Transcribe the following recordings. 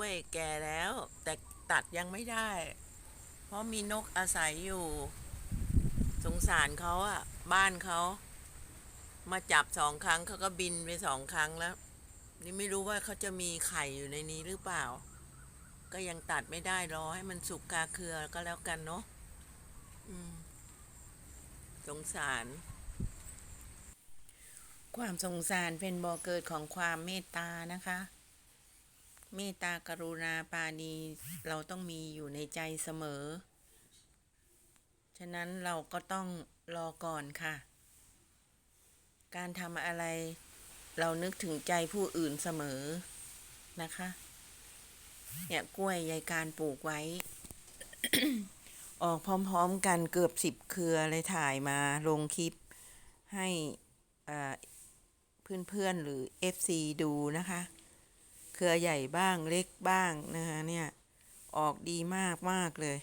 ้วยแก่แล้ว แต่ตัดยังไม่ได้ เพราะมีนกอาศัยอยู่ สงสารเขาอะบ้านเขา มาจับสองครั้งเขาก็บินไปสองครั้งแล้ว นี่ไม่รู้ว่าเขาจะมีไข่อยู่ในนี้หรือเปล่า ก็ยังตัดไม่ได้รอให้มันสุกคาเครือก็แล้วกันเนาะสงสาร ความสงสารเป็นบ่อเกิดของความเมตตานะคะ เมตตากรุณาปาณีเราต้องมีอยู่ในใจเสมอ ฉะนั้นเราก็ต้องรอก่อนค่ะ การทำอะไร เรานึกถึงใจผู้อื่นเสมอนะคะ เนี่ยกล้วยยายการปลูกไว้ ออกพร้อมๆกันเกือบสิบเครือเลยถ่ายมาลงคลิปให้เพื่อนๆหรือ FC ดูนะคะ เครือใหญ่บ้างเล็กบ้างนะคะเนี่ยออกดีมากมากเลย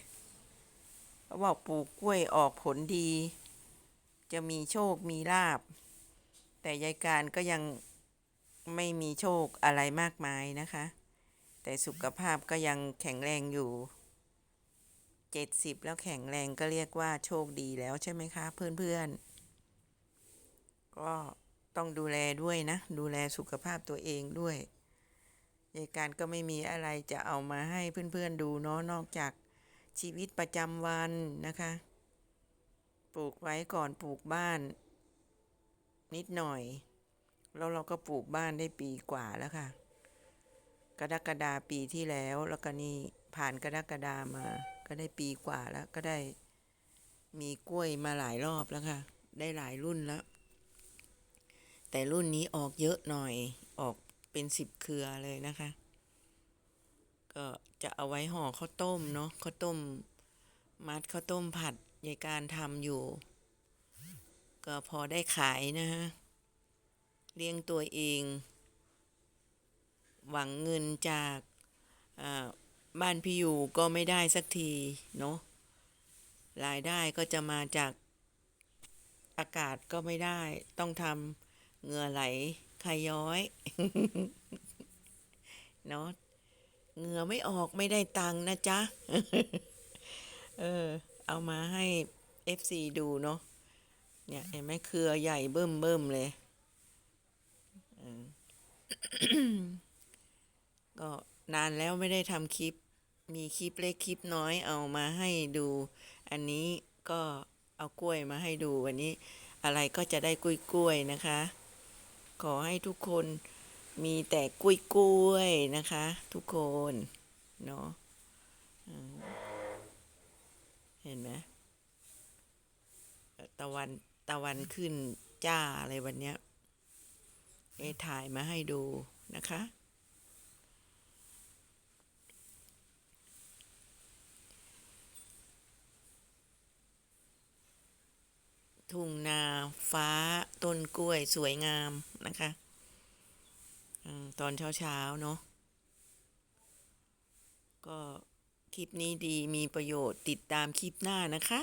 เขาบอกปลูกกล้วยออกผลดี จะมีโชคมีลาบ แต่ยายการก็ยังไม่มีโชคอะไรมากมายนะคะ แต่สุขภาพก็ยังแข็งแรงอยู่เจ็ดสิบแล้วแข็งแรงก็เรียกว่าโชคดีแล้วใช่ไหมคะเพื่อนๆ ก็ต้องดูแลด้วยนะ ดูแลสุขภาพตัวเองด้วย ยายการก็ไม่มีอะไรจะเอามาให้เพื่อนๆดูเนาะนอกจากชีวิตประจำวันนะคะ ปลูกไว้ก่อนปลูกบ้าน นิดหน่อย แล้วเราก็ปลูกบ้านได้ปีกว่าแล้วค่ะ กรกฎาปีที่แล้วแล้วก็นี่ผ่านกรกฎามา ก็ได้ปีกว่าแล้วก็ได้มีกล้วยมาหลายรอบแล้วค่ะ ได้หลายรุ่นแล้ว แต่รุ่นนี้ออกเยอะหน่อยออก เป็นสิบเครือเลยนะคะ ก็จะเอาไว้ห่อข้าวต้มเนาะข้าวต้ม มัดข้าวต้มผัดยายการทำอยู่ ก็พอได้ขายนะฮะเลี้ยงตัวเอง หวังเงินจากบ้านพี่อยู่ก็ไม่ได้สักทีเนาะรายได้ก็จะมาจากอากาศก็ไม่ได้ ต้องทำเหงื่อไหล ขย้อยเนาะเหงื่อไม่ออกไม่ได้ตังนะจ๊ะ เออ เอามาให้ FC ดูเนาะเนี่ยเห็นไหมเครือใหญ่เบิ่มเบิ่มเลยก็นานแล้วไม่ได้ทำคลิป มีคลิปเล็กคลิปน้อยเอามาให้ดู อันนี้ก็เอากล้วยมาให้ดูวันนี้ อะไรก็จะได้กล้วยกล้วยๆนะคะ ขอให้ทุกคนมีแต่กล้วยกล้วยๆนะคะ ทุกคนเนาะเห็นไหมตะวันตะวันขึ้นจ้าอะไรวันเนี้ยเอถ่ายมาให้ดูนะคะ ทุ่งนาฟ้าต้นกล้วยสวยงามนะคะอตอนเช้าเช้าๆเนาะก็คลิปนี้ดีมีประโยชน์ติดตามคลิปหน้านะคะ